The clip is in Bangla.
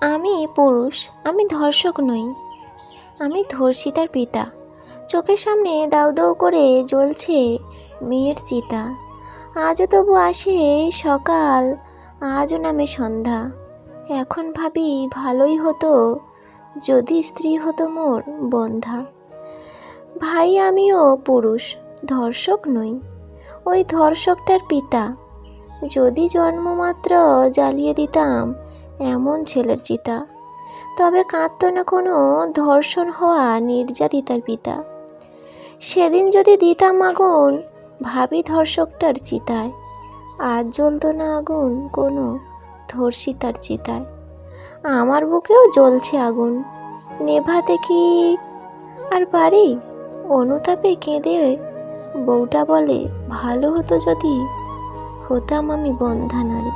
আমি পুরুষ, আমি ধর্ষক নই। আমি ধর্ষিতার পিতা। চোখের সামনে দাউ দাউ করে জ্বলছে মেয়ের চিতা। আজও তবু আসে সকাল, আজও নামে সন্ধ্যা। এখন ভাবি ভালোই হতো যদি স্ত্রী হতো মোর বন্ধা। ভাই আমিও পুরুষ, ধর্ষক নই। ওই ধর্ষকটার পিতা। যদি জন্মমাত্র জ্বালিয়ে দিতাম এমন ছেলের চিতা। তবে কাঁদত না কোনো ধর্ষণ হওয়া নির্যাতিতার পিতা। সেদিন যদি দিতাম আগুন ভাবি ধর্ষকটার চিতায় আজ জ্বলতো না আগুন কোনো ধর্ষিতার চিতায়। আমার বুকেও জ্বলছে আগুন, নেভাতে কি আর পারি? অনুতাপে কেঁদে বউটা বলে, ভালো হতো যদি হতাম আমি বন্ধা নারী।